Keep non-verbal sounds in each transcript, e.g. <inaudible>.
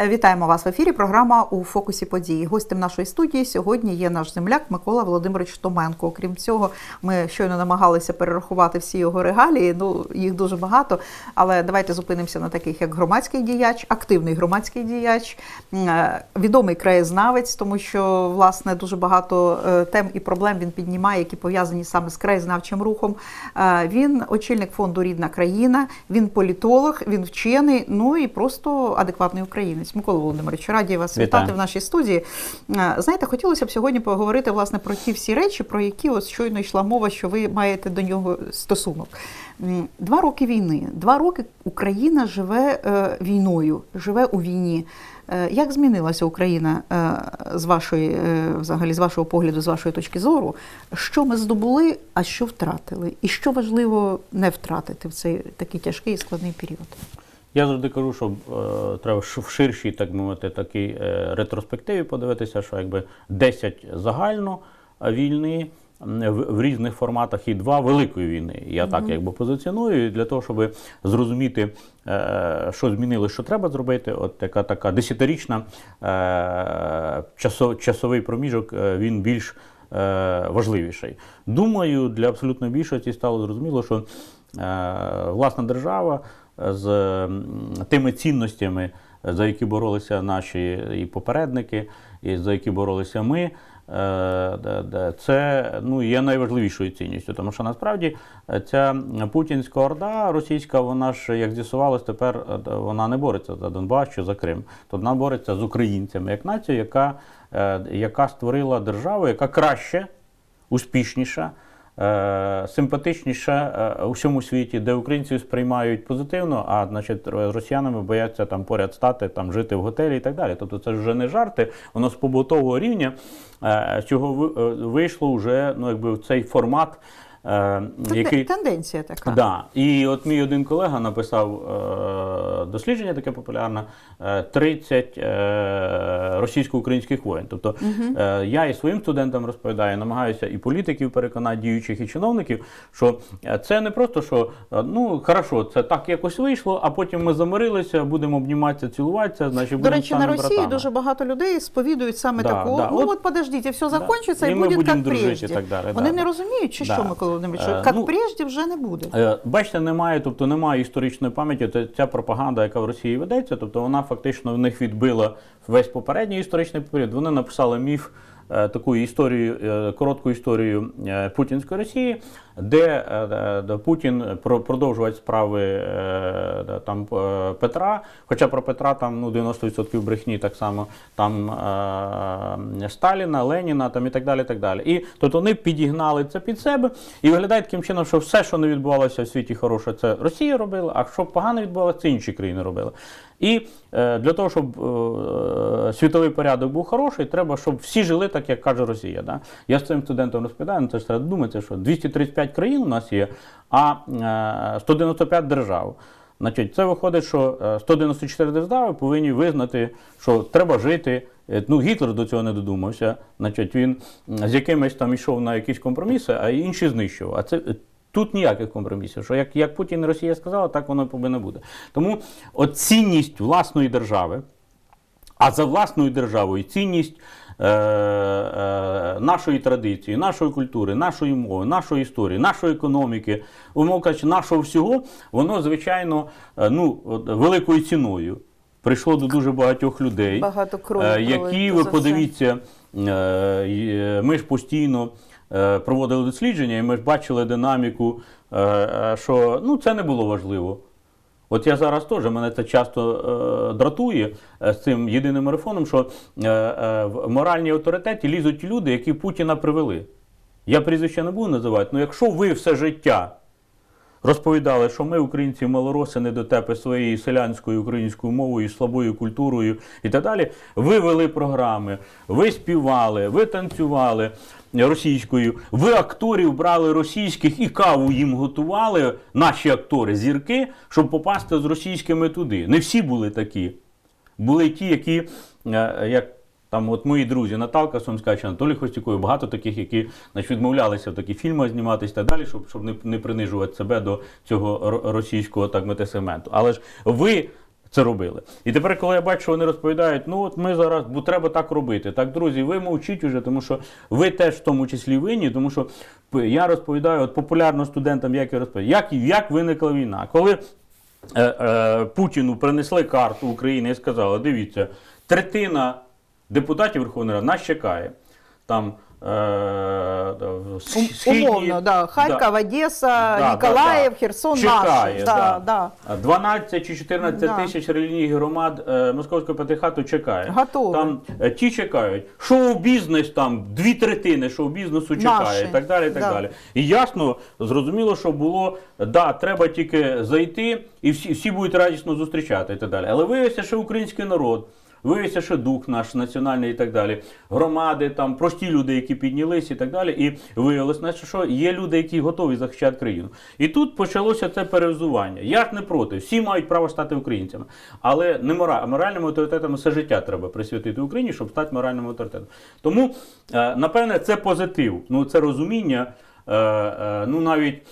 Е, Вітаємо вас в ефірі. Програма у фокусі події. Гостем нашої студії сьогодні є наш земляк Микола Володимирович Томенко. Окрім цього, ми щойно намагалися перерахувати всі його регалії. Ну їх дуже багато. Але давайте зупинимося на таких, як громадський діяч, активний громадський діяч, е, відомий краєзнавець, тому що власне дуже багато е, тем і проблем він піднімає, які пов'язані саме з краєзнавчим рухом. Він очільник фонду Рідна країна, він політолог, він вчений, ну і просто адекватний українець. Микола Володимирович, раді вас Вітаю. вітати в нашій студії. Е, Знаєте, хотілося б сьогодні поговорити власне про ті всі речі, про які ось щойно йшла мова, що ви маєте до нього стосунок. Два роки війни, два роки Україна живе е, війною, живе у війні. Е, Як змінилася Україна з вашої, взагалі, з вашого погляду, з вашої точки зору? Що ми здобули, а що втратили? І що важливо не втратити в цей такий тяжкий і складний період? Я завжди кажу, що е, треба в ширшій, так мовити, такій е, ретроспективі подивитися, що якби 10 загально війни в, в різних форматах і два великої війни. Я так якби позиціоную І для того, щоб зрозуміти, е, що змінилося, що треба зробити. От яка така десятирічна е, часо, часовий проміжок, е, він більш е, важливіший. Думаю, для абсолютної більшості стало зрозуміло, що е, власна держава з тими цінностями, за які боролися наші і попередники, і за які боролися ми. е, Це ну, є найважливішою цінністю, тому що насправді е, ця путінська орда російська, вона ж, як з'ясувалось, тепер е, вона не бореться за Донбас чи за Крим. То вона бореться з українцями як націю, яка, яка створила державу, яка краще, успішніша, симпатичніша е, у всьому світі, де українців сприймають позитивно, а значить росіянами бояться там поряд стати, там жити в готелі і так далі. Тобто це вже не жарти, воно з побутового рівня, е, е, вийшло вже ну, якби в цей формат. Е, Який Тенденція така. Да. І от мій один колега написав е, дослідження таке популярне: е, 30 е, російсько-українських воєн. Тобто е, я і своїм студентам розповідаю, намагаюся і політиків переконати, діючих і чиновників, що це не просто що ну хорошо, це так якось вийшло, а потім ми замирилися, будемо обніматися, цілуватися. Значить, До речі, на Росії братами. дуже багато людей сповідують саме Да, такого. да. Ну От- от подождіть, все Да. закончиться І і ми буде будемо як і так далі, Вони да, не розуміють, чи Да. що, Микола Володимирович, що Е, як ну, прежде вже не буде. Е, Бачите, немає, тобто немає історичної пам'яті. Це ця пропаганда, яка в Росії ведеться, тобто вона фактично в них відбила весь попередній історичний період. Вони написали міф. Е, Таку історію, е, коротку історію е, путінської Росії, де, Путін про- продовжувати справи там Петра. Хоча про Петра там ну 90% брехні, так само там Сталіна, Леніна там і так далі. Так далі. І тобто вони підігнали це під себе і виглядає таким чином, що все, що не відбувалося в світі хороше, це Росія робила, а що погано відбувалося, це інші країни робили. І е, для того, щоб е, світовий порядок був хороший, треба, щоб всі жили так, як каже Росія. Да? Я з цим студентам розповідаю, ну це ж треба думати, що 235 країн у нас є, а е, 195 держав. Значить, це виходить, що е, 194 держави повинні визнати, що треба жити. Е, Ну, Гітлер до цього не додумався. Значить, він з якимись там йшов на якісь компроміси, а інші знищував. А це е, тут ніяких компромісів. Що як, як Путін і Росія сказала, так воно повинно бути. Тому от цінність власної держави, а за власною державою цінність е, е, нашої традиції, нашої культури, нашої мови, нашої історії, нашої економіки, умовно кажучи, нашого всього, воно, звичайно, е, ну, от, великою ціною прийшло до дуже багатьох людей, Багато крові е, які, ви подивіться, е, е, ми ж постійно проводили дослідження, і ми ж бачили динаміку, е, е, що ну, це не було важливо. От я зараз теж мене це часто е, дратує е, з цим єдиним марафоном, що е, е, в моральній авторитеті лізуть люди, які Путіна привели. Я прізвище не буду називати, але якщо ви все життя розповідали, що ми, українці, малороси, недотепи своєю селянською українською мовою, слабою культурою і так далі, ви вели програми, ви співали, ви танцювали російською, ви акторів брали російських і каву їм готували, наші актори, зірки, щоб попасти з російськими туди. Не всі були такі. Були ті, які, е, як там от мої друзі Наталка Сумська чи Анатолій Хостюков, багато таких, які значить, відмовлялися в такі фільми зніматися так далі, щоб, щоб не, не принижувати себе до цього російського так мете сегменту. Але ж ви Це робили. І тепер, коли я бачу, вони розповідають, ну от ми зараз, бо треба так робити. Так, друзі, ви мовчіть уже, тому що ви теж в тому числі винні, тому що я розповідаю от популярно студентам, як я розповідаю, як, як виникла війна. Коли е, е, Путіну принесли карту України і сказали: дивіться, третина депутатів Верховної Ради нас чекає. Там східні- Умовно, да. Харків, Да. Одеса, Да, Ніколаїв, да, да. Херсон, Чекає, наші. да. Да, да. 12 чи 14 Да. тисяч релігійних громад е, Московського патріархату чекає. Готові. Там е, ті чекають. Шоу-бізнес там дві третини шоу-бізнесу чекає, і так далі. І так Да. далі. І ясно, зрозуміло, що було, да, треба тільки зайти, і всі, всі будуть радісно зустрічати і так далі. Але виявився, що український народ. Виявився, що дух наш національний і так далі, громади, там прості люди, які піднялись і так далі. І виявилось, значить, що є люди, які готові захищати країну. І тут почалося це перевзування. Я ж не проти, всі мають право стати українцями. Але не мора, а авторитетами все життя треба присвятити Україні, щоб стати моральним авторитетом. Тому, е, напевне, це позитив. Ну, це розуміння. Е, е, Ну, навіть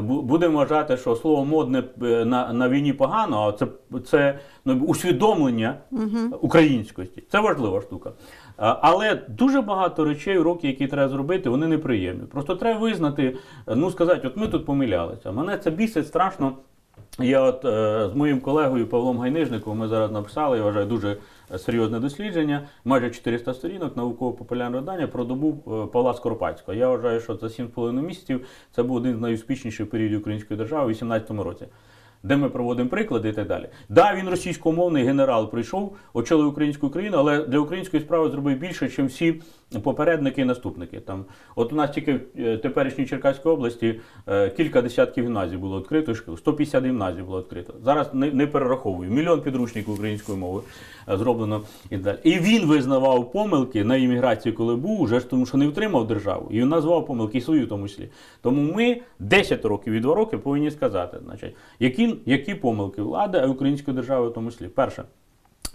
будемо вважати, що слово модне е, на, на війні погано, а це, це ну, усвідомлення українськості. Це важлива штука. Але дуже багато речей, уроки, які треба зробити, вони неприємні. Просто треба визнати, ну сказати, от ми тут помилялися. Мене це бісить страшно. Я от е, з моїм колегою Павлом Гайнижником ми зараз написали, я вважаю, дуже серйозне дослідження, майже 400 сторінок науково-популярного видання про добу е, Павла Скоропадського. Я вважаю, що за 7,5 місяців це був один з найуспішніших періодів української держави у 18 році. Де ми проводимо приклади і так далі. Да, він російськомовний генерал прийшов, очолив українську країну, але для української справи зробив більше, ніж всі попередники і наступники. Там, от у нас тільки в е, теперішній Черкаській області е, кілька десятків гімназій було відкрито, шкіл, 150 гімназій було відкрито. Зараз не, не перераховую. Мільйон підручників української мови е, зроблено і далі. І він визнавав помилки на імміграції, коли був, уже ж тому, що не втримав державу. І він назвав помилки і свою в тому числі. Тому ми 10 років і 2 роки повинні сказати, значить, які, які помилки влади, а української держави в тому числі. Перше.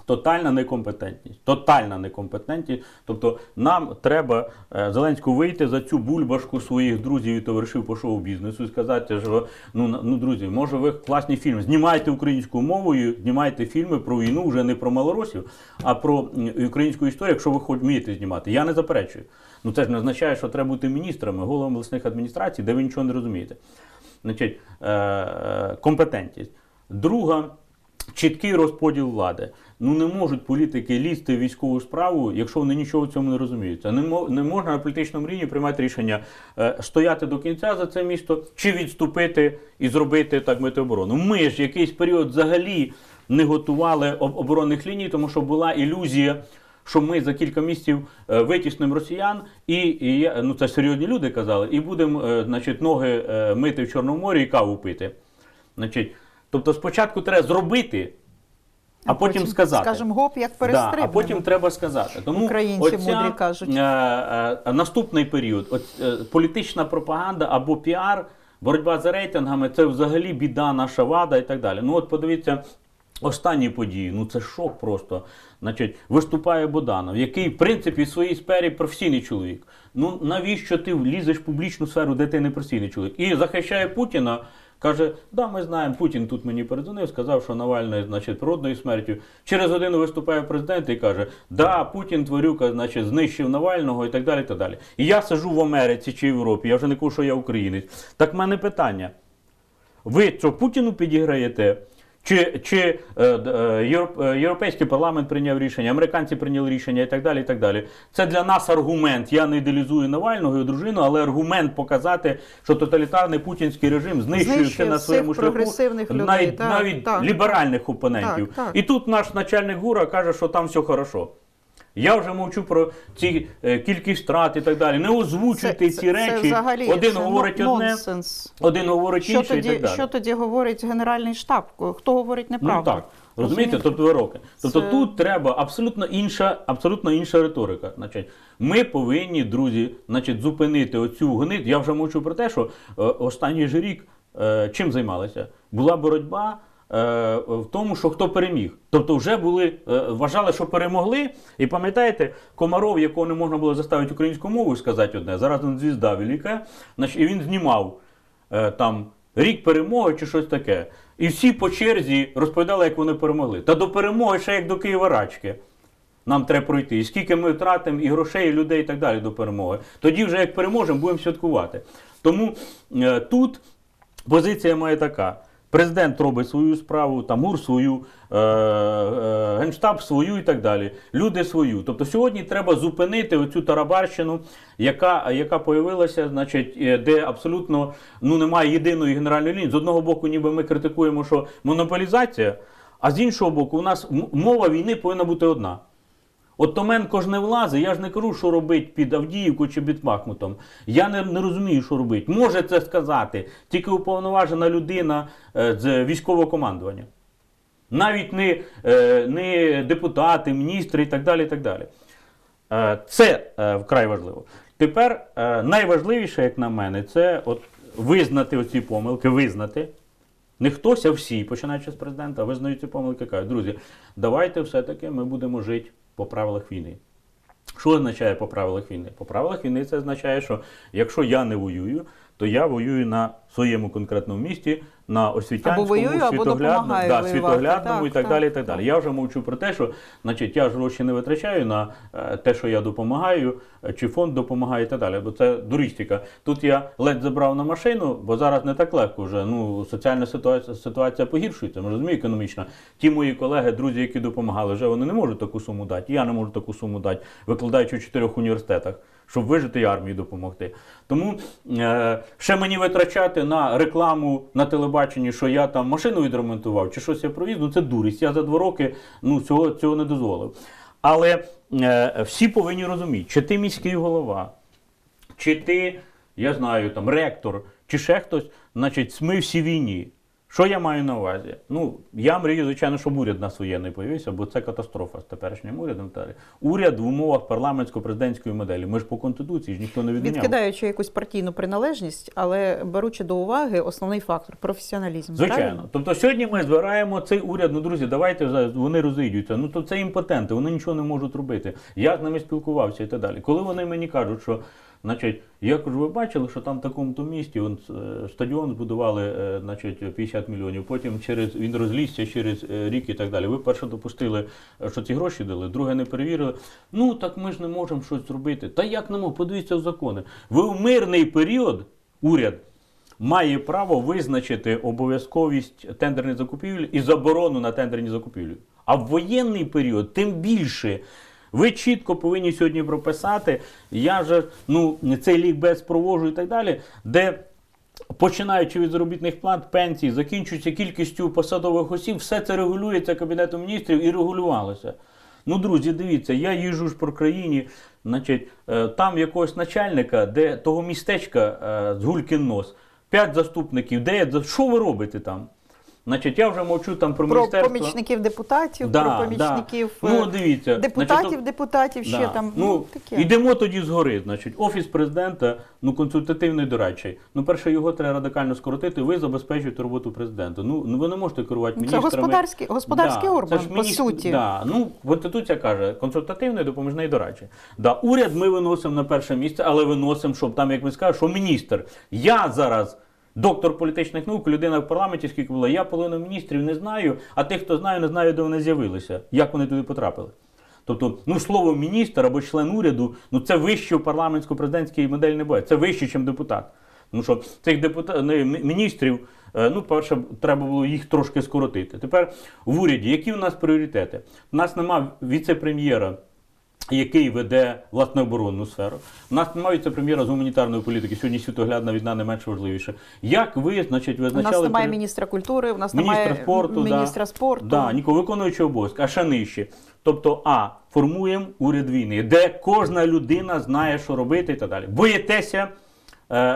Тотальна некомпетентність. Тотальна некомпетентність. Тобто нам треба е, Зеленську вийти за цю бульбашку своїх друзів і товаришів по шоу-бізнесу і сказати, що ну, ну друзі, може ви класні фільми. Знімайте українською мовою, знімайте фільми про війну, вже не про малоросів, а про українську історію, якщо ви хоч вмієте знімати. Я не заперечую. Ну це ж не означає, що треба бути міністрами, головами обласних адміністрацій, де ви нічого не розумієте. Значить, е, е, компетентність. Друга чіткий розподіл влади. Ну не можуть політики лізти в військову справу, якщо вони нічого в цьому не розуміються. Не, не можна на політичному рівні приймати рішення е, стояти до кінця за це місто чи відступити і зробити так мити оборону. Ми ж якийсь період взагалі не готували об- оборонних ліній, тому що була ілюзія. Що ми за кілька місяців е, витіснимо росіян, і, і ну це серйозні люди казали, і будемо е, значить, ноги мити в Чорному морі і каву пити. Значить, тобто спочатку треба зробити, а, потім, сказати. Скажемо гоп, як Да, а потім треба сказати. Тому Українці оця, мудрі кажуть. Е, е, наступний період, от, е, політична пропаганда або піар, боротьба за рейтингами це взагалі біда, наша вада і так далі. Ну от подивіться. Останні події, ну це шок просто. Значить, виступає Боданов, який, в принципі, в своїй сфері професійний чоловік. Ну навіщо ти влізеш в публічну сферу, де ти не професійний чоловік? І захищає Путіна, каже: да, ми знаємо, Путін тут мені передзвонив, сказав, що Навальний, значить, природною смертю. Через годину виступає президент і каже: Да, Путін тварюка, значить, знищив Навального і так далі. І так далі. І я сижу в Америці чи в Європі, я вже не кажу, що я українець. Так в мене питання. Ви що Путіну підіграєте? Чи, чи е, е, е, Європейський парламент прийняв рішення, американці прийняли рішення і так далі. і так далі. Це для нас аргумент. Я не ідеалізую Навального і дружину, але аргумент показати, що тоталітарний путінський режим знищує все на своєму шляху людей. навіть, Так, навіть так. ліберальних опонентів. Так, так. І тут наш начальник ГУРа каже, що там все хорошо. Я вже мовчу про ці е, кількість втрат і так далі. Не озвучуйте ці речі. взагалі Один це говорить но- одне, один говорить Що інше і так далі. що тоді говорить Генеральний штаб? Хто говорить Ну так. Розумієте, тобто вироки. Тобто Це- тут треба абсолютно інша, абсолютно інша риторика. Значить, ми повинні, друзі, значить, зупинити оцю гнит. Я вже мовчу про те, що е, останній же рік е, чим займалися? Була боротьба. Е, В тому, що хто переміг, тобто вже були е, вважали, що перемогли. І пам'ятаєте, Комаров, якого не можна було заставити українською мовою сказати одне, зараз він звізда велика, і він знімав е, там рік перемоги чи щось таке. І всі по черзі розповідали, як вони перемогли. Та до перемоги ще як до Києва рачки. Нам треба пройти. І скільки ми втратимо і грошей, і людей, і так далі до перемоги. Тоді вже як переможемо, будемо святкувати. Тому е, тут позиція моя така. Президент робить свою справу, там ГУР свою, е, е, Генштаб свою і так далі. Люди свою. Тобто сьогодні треба зупинити оцю тарабарщину, яка, яка появилася, значить, е, де абсолютно ну, немає єдиної генеральної лінії. З одного боку, ніби ми критикуємо, що монополізація, а з іншого боку, у нас мова війни повинна бути одна. От Томенко ж не влазить, я ж не кажу, що робить під Авдіївку чи під Бахмутом. Я не, не розумію, що робить. Може це сказати тільки уповноважена людина е, з військового командування. Навіть не, е, не депутати, міністри і так далі. І так далі. Е, Це вкрай важливо. Тепер найважливіше, як на мене, це от визнати оці помилки, визнати. Не хтось, а всі, починаючи з президента, визнають ці помилки, кажуть, друзі, давайте все-таки ми будемо жити по правилах війни. Що означає по правилах війни? По правилах війни це означає, що якщо я не воюю, то я воюю на своєму конкретному місті, на освітянському, Або воюю, світоглядному, допомагаю да, світоглядному Так, і так, так, далі. І так далі. Я вже мовчу про те, що значить, я ж гроші не витрачаю на е, те, що я допомагаю, е, чи фонд допомагає і так далі. Бо це дурістика. Тут я ледь забрав на машину, бо зараз не так легко вже. Ну, соціальна ситуація, ситуація погіршується, ми розуміємо, економічна. Ті мої колеги, друзі, які допомагали, вже вони не можуть таку суму дати. Я не можу таку суму дати, викладаючи в чотирьох університетах. Щоб вижити і армії допомогти. Тому е, ще мені витрачати на рекламу на телебаченні, що я там машину відремонтував чи щось я провіз, ну це дурість. Я за два роки ну, цього, цього не дозволив. Але е, всі повинні розуміти, чи ти міський голова, чи ти, я знаю, там ректор, чи ще хтось, значить, ми всі війні. Що я маю на увазі? Ну, я мрію, звичайно, щоб уряд на своє не появився, бо це катастрофа з теперішнім урядом. Уряд в умовах парламентсько-президентської моделі. Ми ж по конституції ж ніхто не відміняв. Відкидаючи якусь партійну приналежність, але беручи до уваги основний фактор професіоналізм. Звичайно. правильно? Тобто сьогодні ми збираємо цей уряд. Ну, друзі, давайте вони розійдуться. Ну то це імпотенти, вони нічого не можуть робити. Я з ними спілкувався і так далі. Коли вони мені кажуть, що. Значить, я кажу, ви бачили, що там в такому-то місті он, е, стадіон збудували е, значить, 50 мільйонів, потім через він розлізся через е, рік і так далі. Ви перше допустили, що ці гроші дали, друге не перевірили. Ну так ми ж не можемо щось зробити. Та як не можемо? Подивіться в закони. Ви в мирний період, уряд, має право визначити обов'язковість тендерних закупівель і заборону на тендерні закупівлі. А в воєнний період тим більше. Ви чітко повинні сьогодні прописати, я же ну, цей лікбез провожу і так далі, де починаючи від заробітних плат, пенсій, закінчується кількістю посадових осіб, все це регулюється Кабінетом міністрів і регулювалося. Ну, друзі, дивіться, я їжджу ж по країні, значить, е, там якогось начальника, де того містечка е, з гулькин нос, п'ять заступників, дев'ять що ви робите там? Значить, я вже мовчу там про, Про міністерство. помічників депутатів, Да, про помічників да. е, Ну, дивіться, депутатів, значить, депутатів, ще там. Ну, таке. йдемо тоді згори. Значить, офіс президента, ну консультативний дорадчий. Ну, перше, його треба радикально скоротити. Ви забезпечуєте роботу президента. Ну, ну, ви не можете керувати Це міністрами. господарський, господарський Да, орган, це по міністр- суті. Да, ну, Конституція каже, консультативний, допоміжний дорадчий. Да, уряд ми виносимо на перше місце, але виносимо, щоб там, як ви скажете, що міністр. Я зараз. Доктор політичних наук, людина в парламенті, скільки було, я половину міністрів не знаю, а тих, хто знає, не знаю, де вони з'явилися, як вони туди потрапили. Тобто, ну слово міністр або член уряду, ну це вище в парламентсько-президентській моделі не буде, це вище, ніж депутат. Тому що цих депутат, не, міністрів, е, ну, перше, треба було їх трошки скоротити. Тепер в уряді, які у нас пріоритети? У нас нема віце-прем'єра. Який веде власне оборонну сферу. У нас немає віце-прем'єра з гуманітарної політики. Сьогодні світоглядна війна не менш важливіше. Як ви, значить, У нас немає міністра культури, у нас міністра немає спорту, міністра да. спорту. Да, нікого виконуючого обов'язки, а ще нижче. Тобто, а формуємо уряд війни, де кожна людина знає, що робити і так далі. Боїтеся,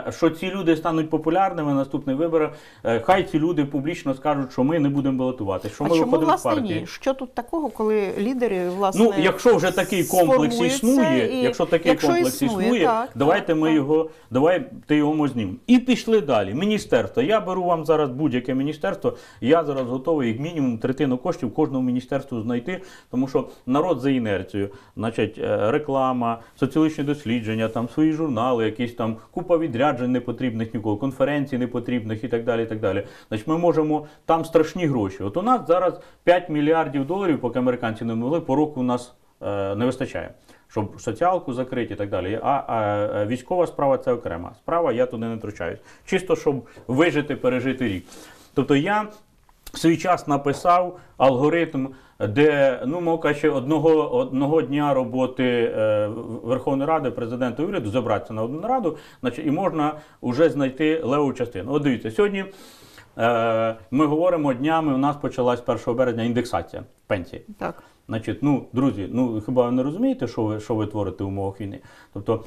що ці люди стануть популярними на наступних виборах. Е, Хай ці люди публічно скажуть, що ми не будемо балотувати, що а ми чому виходимо з власне партії. ні? Що тут такого, коли лідери власне Ну, якщо вже такий комплекс існує, і- якщо такий якщо комплекс існує, існує, так, давайте так, ми так. його, давайте його знімемо. І пішли далі. Міністерство. Я беру вам зараз будь-яке міністерство. Я зараз готовий як мінімум третину коштів кожному міністерству знайти, тому що народ за інерцією, значить, е, реклама, соціологічні дослідження, там свої журнали, якісь там купа відряджень непотрібних ніколи, конференцій непотрібних і так далі. і так далі. Значить, ми можемо там страшні гроші. От у нас зараз 5 мільярдів доларів, поки американці не могли, по року у нас е, не вистачає. Щоб соціалку закрити і так далі. А, а, а військова справа це окрема справа, я туди не втручаюсь. Чисто щоб вижити, пережити рік. Тобто я в свій час написав алгоритм, де ну мов кажучи, одного, одного дня роботи е, Верховної Ради, президента уряду забратися на одну раду, значить, і можна вже знайти леву частину. От дивіться, сьогодні е, ми говоримо днями. У нас почалась 1 березня індексація пенсії. Так. Значить, ну, друзі, ну хіба ви не розумієте, що ви, що ви творите в умовах війни? Тобто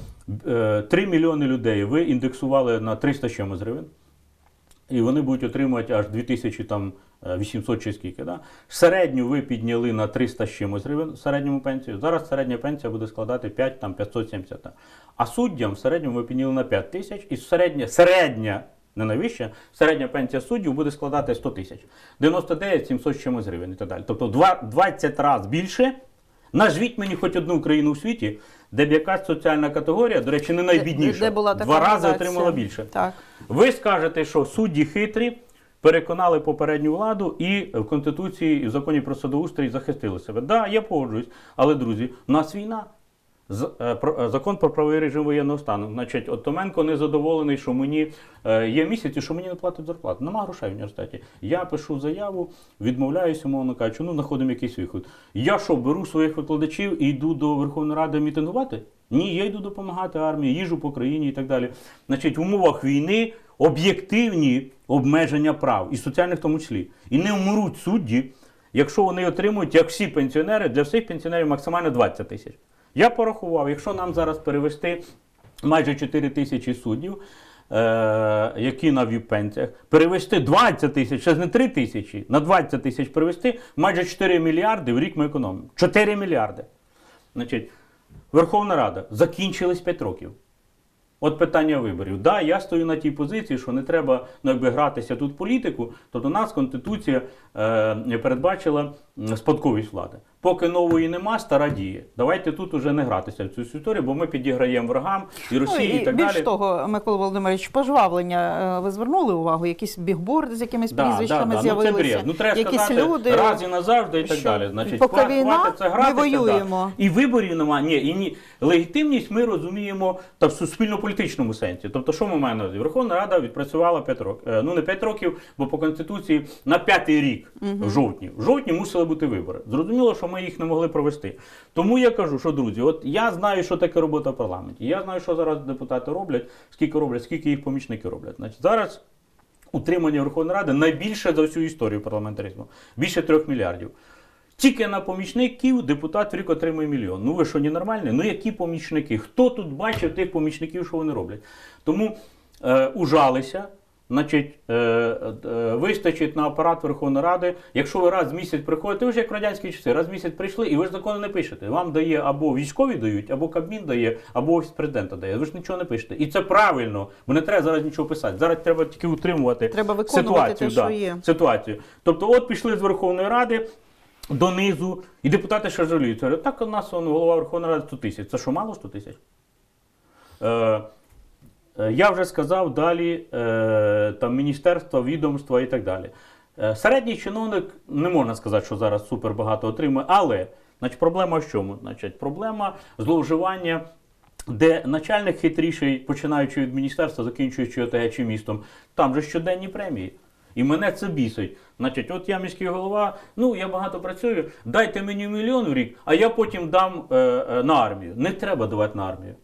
е, 3 мільйони людей ви індексували на 300 з чимось гривень, і вони будуть отримувати аж 2800 чи скільки. Да? Середню ви підняли на 300 з чимось гривень середньому пенсію. Зараз середня пенсія буде складати 5, там, 570. да. А суддям в середньому ви підняли на 5 тисяч, і середня, середня, не найвища, середня пенсія суддів буде складати 100 тисяч. 99 700 з чимось гривень і так далі. Тобто два- 20 разів більше. Назвіть мені хоч одну країну в світі, де б якась соціальна категорія, до речі, не найбідніша, Де була така два рази отримала більше. Так. Ви скажете, що судді хитрі переконали попередню владу і в Конституції і в законі про судоустрій захистили себе. Так, да, я погоджуюсь, але друзі, у нас війна. Е, е, Закон про правовий режим воєнного стану. Значить, от Томенко не задоволений, що мені е, є місяці, що мені не платять зарплату. Нема грошей в університеті. Я пишу заяву, відмовляюся, мовно кажучи, ну знаходимо якийсь виход. Я що, беру своїх викладачів і йду до Верховної Ради мітингувати? Ні, я йду допомагати армії, їжу по країні і так далі. Значить, в умовах війни об'єктивні обмеження прав, і соціальних в тому числі. І не вмруть судді, якщо вони отримують, як всі пенсіонери, для всіх пенсіонерів максимально 20 тисяч. Я порахував, якщо нам зараз перевести майже 4 тисячі суддів, е, які на ВІП-пенсіях, перевести 20 тисяч, ще не 3 тисячі, на 20 тисяч перевести, майже 4 мільярди в рік ми економимо. 4 мільярди. Значить, Верховна Рада закінчились 5 років. От питання виборів. Да, я стою на тій позиції, що не треба ну, якби, гратися тут політику. Тобто нас Конституція е, передбачила спадковість влади. Поки нової нема, стара діє. Давайте тут уже не гратися в цю історію, бо ми підіграємо ворогам і Росії, ну, і і так більш далі. того, Микола Володимирович, пожвавлення. е, Ви звернули увагу? Якісь бігборди з якимись прізвищами Ну, це з'явилися? бред. Ну треба якісь сказати люди раз і назавжди і так що далі. Значить, поки війна, хватить це ми гратися, воюємо. Да. І виборів немає. Ні, і ні. Легітимність ми розуміємо та в суспільно-політичному сенсі. Тобто, що ми маємо на увазі? Верховна Рада відпрацювала 5 років. Е, Ну не 5 років, бо по конституції на п'ятий рік в жовтні. В жовтні мусили бути вибори. Зрозуміло, що ми їх не могли провести. Тому я кажу, що друзі, от я знаю, що таке робота в парламенті. Я знаю, що зараз депутати роблять, скільки роблять, скільки їх помічники роблять. Значить, зараз утримання Верховної Ради найбільше за всю історію парламентаризму. Більше трьох мільярдів. Тільки на помічників депутат в рік отримує мільйон. Ну ви що, ненормальні? Ну які помічники? Хто тут бачив тих помічників, що вони роблять? Тому е, ужалися. Значить, е, е, вистачить на апарат Верховної Ради. Якщо ви раз в місяць приходите, ви ж як в радянські часи, раз в місяць прийшли, і ви ж закони не пишете. Вам дає або військові дають, або Кабмін дає, або офіс президента дає. Ви ж нічого не пишете. І це правильно, бо не треба зараз нічого писати. Зараз треба тільки утримувати Треба виконувати ситуацію. те, да, що є. ситуацію. Тобто, от пішли з Верховної Ради. Донизу, і депутати ще жаліють. Говорять, так у нас он, голова Верховної Ради 100 тисяч. Це що, мало 100 тисяч? Е, я вже сказав далі е, там, міністерства, відомства і так далі. Е, середній чиновник не можна сказати, що зараз супер багато отримує, але значить, проблема в чому? Значить, проблема зловживання. Де начальник хитріший, починаючи від міністерства, закінчуючи ОТГ чи містом, там же щоденні премії. І мене це бісить. Значить, от я міський голова, ну я багато працюю, дайте мені мільйон в рік, а я потім дам е, е, на армію. Не треба давати на армію.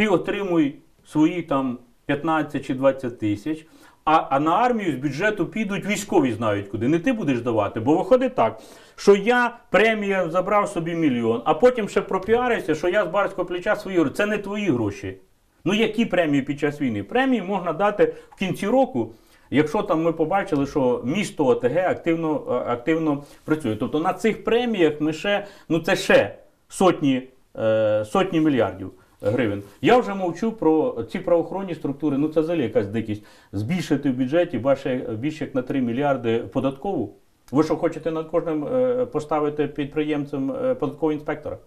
Ти отримуй свої там 15 чи 20 тисяч, а, а на армію з бюджету підуть військові знають куди. Не ти будеш давати. Бо виходить так, що я премія забрав собі мільйон, а потім ще пропіарився, що я з барського плеча свої. Це не твої гроші. Ну які премії під час війни? Премії можна дати в кінці року. Якщо там ми побачили, що місто ОТГ активно, е, активно працює. Тобто на цих преміях ми ще, ну це ще сотні, е, сотні мільярдів гривень. Я вже мовчу про ці правоохоронні структури, ну це взагалі якась дикість. Збільшити в бюджеті більше, більше як на 3 мільярди податкову. Ви що хочете над кожним е, поставити підприємцем е, податкового інспектора?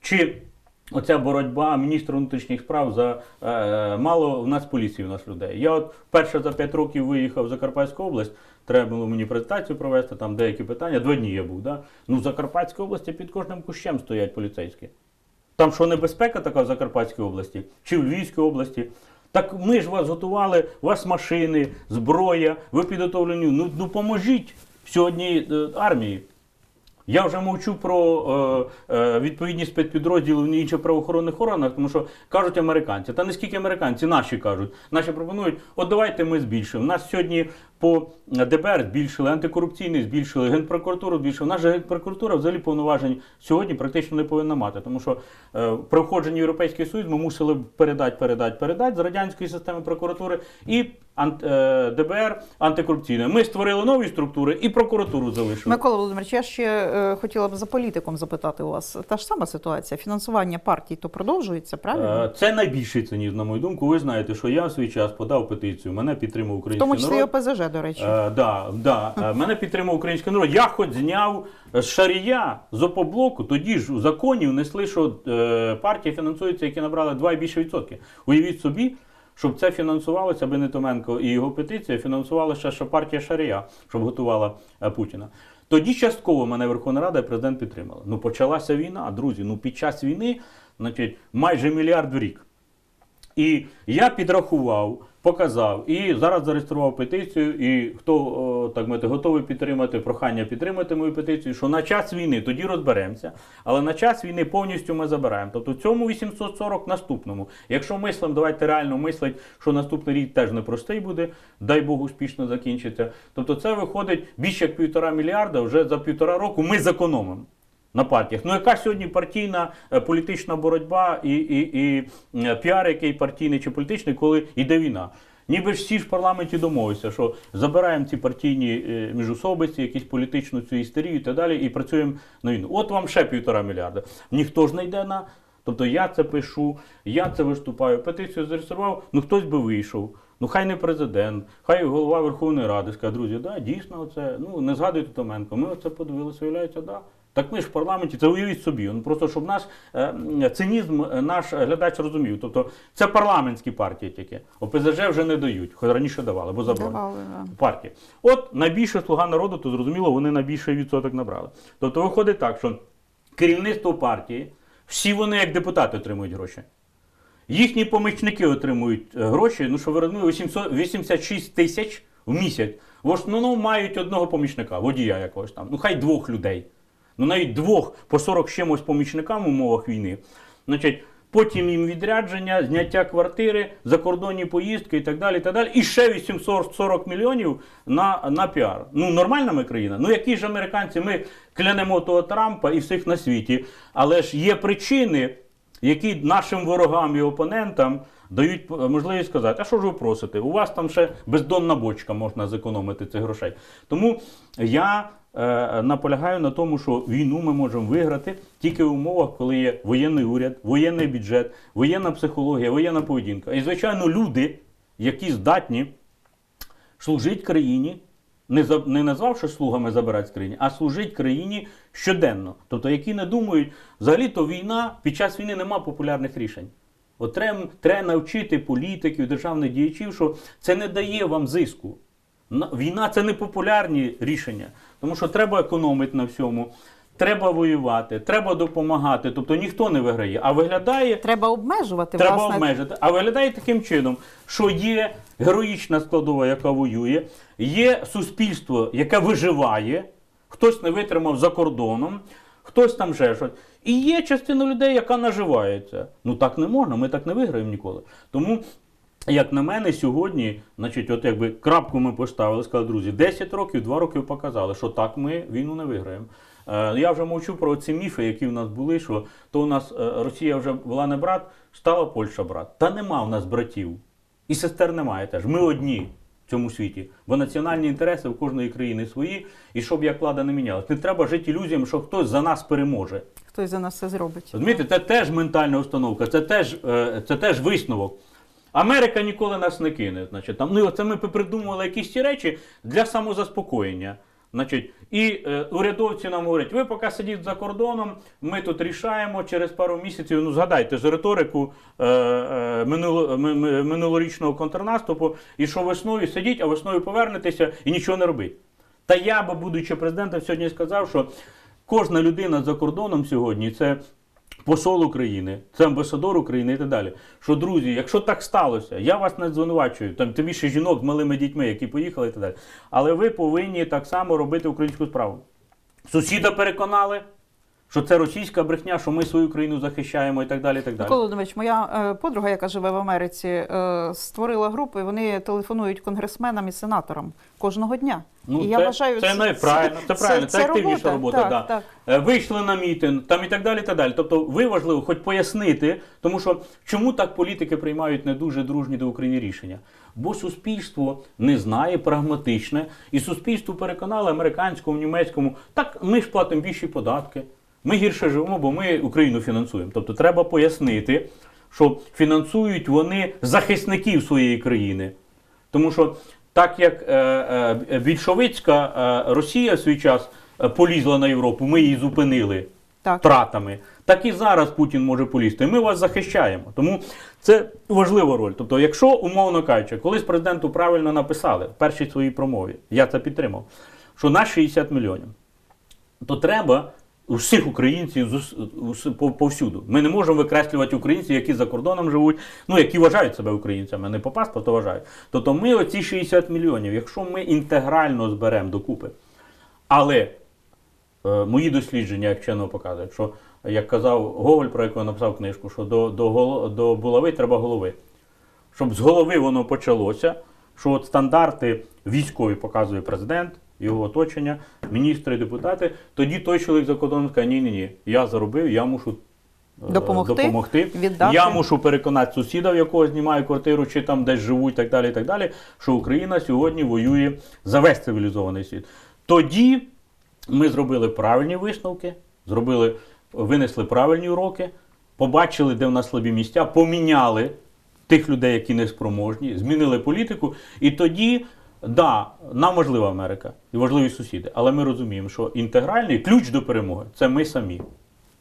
Чи оця боротьба міністра внутрішніх справ за е, мало в нас поліції, в нас людей. Я от вперше за 5 років виїхав в Закарпатську область. Треба було мені презентацію провести, там деякі питання. Два дні я був. Да? Ну, в Закарпатській області під кожним кущем стоять поліцейські. Там що небезпека така в Закарпатській області чи в Львівській області. Так ми ж вас готували, у вас машини, зброя, ви підготовлені. Ну, ну поможіть сьогодні е, армії. Я вже мовчу про е, е, відповідні спецпідрозділи в інших правоохоронних органах, тому що кажуть американці. Та не скільки американці, наші кажуть. Наші пропонують, от давайте ми збільшимо. У нас сьогодні по ДБР збільшили, антикорупційний збільшили, генпрокуратуру збільшили. Наша генпрокуратура взагалі повноважень сьогодні практично не повинна мати, тому що е, при входженні в Європейський Союз ми мусили передати, передати, передати з радянської системи прокуратури і ант, е, ДБР антикорупційне. Ми створили нові структури і прокуратуру залишили. Микола Володимирович, я ще е, хотіла б за політиком запитати у вас. Та ж сама ситуація. Фінансування партій то продовжується, правильно? Е, Це найбільший цинізм, на мою думку. Ви знаєте, що я в свій час подав петицію, мене підтримав В український тому числі народ. ОПЗЖ, до речі. Е, да, да. Е, Мене підтримав український народ. Я хоч зняв з шарія з опоблоку, тоді ж у законі внесли, що е, партії фінансуються, які набрали 2 і більше відсотки. Уявіть собі, щоб це фінансувалося, аби не і його петиція фінансувалася ще партія Шарія, щоб готувала е, Путіна. Тоді частково мене Верховна Рада і президент підтримали. Ну почалася війна, друзі. Ну під час війни, значить, майже мільярд в рік. І я підрахував, показав і зараз зареєстрував петицію. І хто о, так мати готовий підтримати прохання підтримати мою петицію, що на час війни тоді розберемося, але на час війни повністю ми забираємо. Тобто цьому 840 наступному. Якщо мислимо, давайте реально мислить, що наступний рік теж непростий буде, дай Бог успішно закінчиться. Тобто це виходить більше як півтора мільярда. Вже за півтора року ми зекономимо на партіях. Ну яка сьогодні партійна е, політична боротьба і, і, і е, піар, який партійний чи політичний, коли йде війна? Ніби ж всі ж в парламенті домовилися, що забираємо ці партійні е, міжособиці, якісь політичну цю істерію і так далі, і працюємо на війну. От вам ще півтора мільярда. Ніхто ж не йде на. Тобто я це пишу, я це виступаю, петицію зареєстрував, ну хтось би вийшов. Ну хай не президент, хай голова Верховної Ради скаже, друзі, да, дійсно, це, ну не згадуйте Томенко, ми оце подивилися, виявляється, да. Так ми ж в парламенті, це уявіть собі. Ну просто щоб наш е, цинізм е, наш глядач розумів. Тобто це парламентські партії тільки. ОПЗЖ вже не дають, хоч раніше давали, бо забрали Давали, да. партії. От найбільше слуга народу, то зрозуміло, вони найбільший відсоток набрали. Тобто виходить так, що керівництво партії, всі вони як депутати отримують гроші. Їхні помічники отримують е, гроші, ну що ви розуміли, 86 тисяч в місяць. В основному мають одного помічника, водія якогось там. Ну хай двох людей. Ну навіть двох по 40 з чимось помічникам в умовах війни. Значить, потім їм відрядження, зняття квартири, закордонні поїздки і так далі. І, так далі. і ще 840 мільйонів на, на піар. Ну, нормальна ми країна. Ну, які ж американці, ми клянемо того Трампа і всіх на світі. Але ж є причини, які нашим ворогам і опонентам дають е, можливість сказати, а що ж ви просите? У вас там ще бездонна бочка можна зекономити цих грошей. Тому я наполягаю на тому, що війну ми можемо виграти тільки в умовах, коли є воєнний уряд, воєнний бюджет, воєнна психологія, воєнна поведінка. І, звичайно, люди, які здатні служити країні, не, назвавши слугами забирати країни, а служить країні щоденно. Тобто, які не думають, взагалі-то війна, під час війни нема популярних рішень. От треба, треба навчити політиків, державних діячів, що це не дає вам зиску. На- Війна це не популярні рішення, тому що треба економити на всьому, треба воювати, треба допомагати. Тобто ніхто не виграє, а виглядає Треба обмежувати Треба власне. обмежити. А виглядає таким чином, що є героїчна складова, яка воює, є суспільство, яке виживає, хтось не витримав за кордоном, хтось там ще щось. І є частина людей, яка наживається. Ну так не можна, ми так не виграємо ніколи. Тому. Як на мене, сьогодні, значить, от якби крапку ми поставили, сказали, друзі, 10 років, 2 роки показали, що так ми війну не виграємо. Е, я вже мовчу про ці міфи, які в нас були, що то у нас е, Росія вже була не брат, стала Польща брат. Та нема в нас братів. І сестер немає теж. Ми одні в цьому світі. Бо національні інтереси в кожної країни свої, і щоб як влада не мінялась. Не треба жити ілюзіями, що хтось за нас переможе. Хтось за нас це зробить. Розумієте, це теж ментальна установка, це теж, е, це теж висновок. Америка ніколи нас не кине. Значить, там, ну, це ми придумували якісь ці речі для самозаспокоєння. Значить, і е, урядовці нам говорять, ви поки сидіть за кордоном, ми тут рішаємо через пару місяців. Ну згадайте ж риторику е, е, минуло, ми- ми- минулорічного контрнаступу, і що весною сидіть, а весною повернетеся і нічого не робить. Та я би, будучи президентом, сьогодні сказав, що кожна людина за кордоном сьогодні це посол України, це амбасадор України і так далі. Що, друзі, якщо так сталося, я вас не звинувачую, там тим більше жінок з малими дітьми, які поїхали і так далі. Але ви повинні так само робити українську справу. Сусіда переконали, що це російська брехня, що ми свою країну захищаємо і так далі. І так далі. Микола Володимирович, моя е, подруга, яка живе в Америці, е, створила групу, і вони телефонують конгресменам і сенаторам кожного дня. Ну, і це, я вважаю, це, не правильно, це, правильно, це, активніша робота. Так, да. так. Е, Вийшли на мітинг, там і так далі. так далі. Тобто, ви важливо хоч пояснити, тому що чому так політики приймають не дуже дружні до України рішення? Бо суспільство не знає прагматичне, і суспільство переконало американському, німецькому, так ми ж платимо більші податки. Ми гірше живемо, бо ми Україну фінансуємо. Тобто треба пояснити, що фінансують вони захисників своєї країни. Тому що так як е, е, більшовицька е, Росія в свій час полізла на Європу, ми її зупинили Так. втратами, так і зараз Путін може полізти. Ми вас захищаємо. Тому це важлива роль. Тобто, якщо, умовно кажучи, колись президенту правильно написали в першій своїй промові, я це підтримав, що на 60 мільйонів, то треба усіх українців повсюду. Ми не можемо викреслювати українців, які за кордоном живуть, ну які вважають себе українцями, не по паспорту вважають. Тобто ми оці 60 мільйонів, якщо ми інтегрально зберемо докупи, але е, мої дослідження, як чинно показують, що як казав Гоголь, про якого написав книжку, що до, до, до булави треба голови. Щоб з голови воно почалося, що от стандарти військові показує президент, його оточення, міністри, депутати, тоді той чоловік за кордоном каже, ні, ні, ні, я заробив, я мушу е, Допомогти, допомогти. віддати. Я мушу переконати сусіда, в якого знімаю квартиру, чи там десь живуть, так далі, і так далі, що Україна сьогодні воює за весь цивілізований світ. Тоді ми зробили правильні висновки, зробили, винесли правильні уроки, побачили, де в нас слабі місця, поміняли тих людей, які не спроможні, змінили політику. І тоді, да, нам важлива Америка і важливі сусіди, але ми розуміємо, що інтегральний ключ до перемоги це ми самі.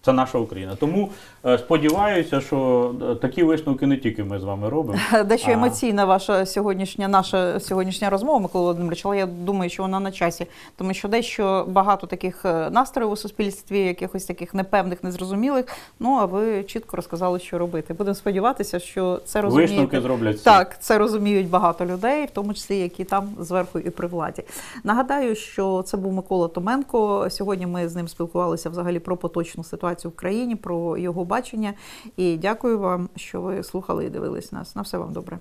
Це наша Україна. Тому е, сподіваюся, що е, такі висновки не тільки ми з вами робимо. <laughs> Дещо емоційна ваша сьогоднішня наша сьогоднішня розмова, Микола Володимирович, але я думаю, що вона на часі, тому що дещо багато таких е, настроїв у суспільстві, якихось таких непевних, незрозумілих. Ну а ви чітко розказали, що робити. Будемо сподіватися, що це розуміють. Висновки зроблять. Так, це розуміють багато людей, в тому числі які там зверху і при владі. Нагадаю, що це був Микола Томенко. Сьогодні ми з ним спілкувалися взагалі про поточну ситуацію в країні, про його бачення. І дякую вам, що ви слухали і дивились нас. На все вам добре.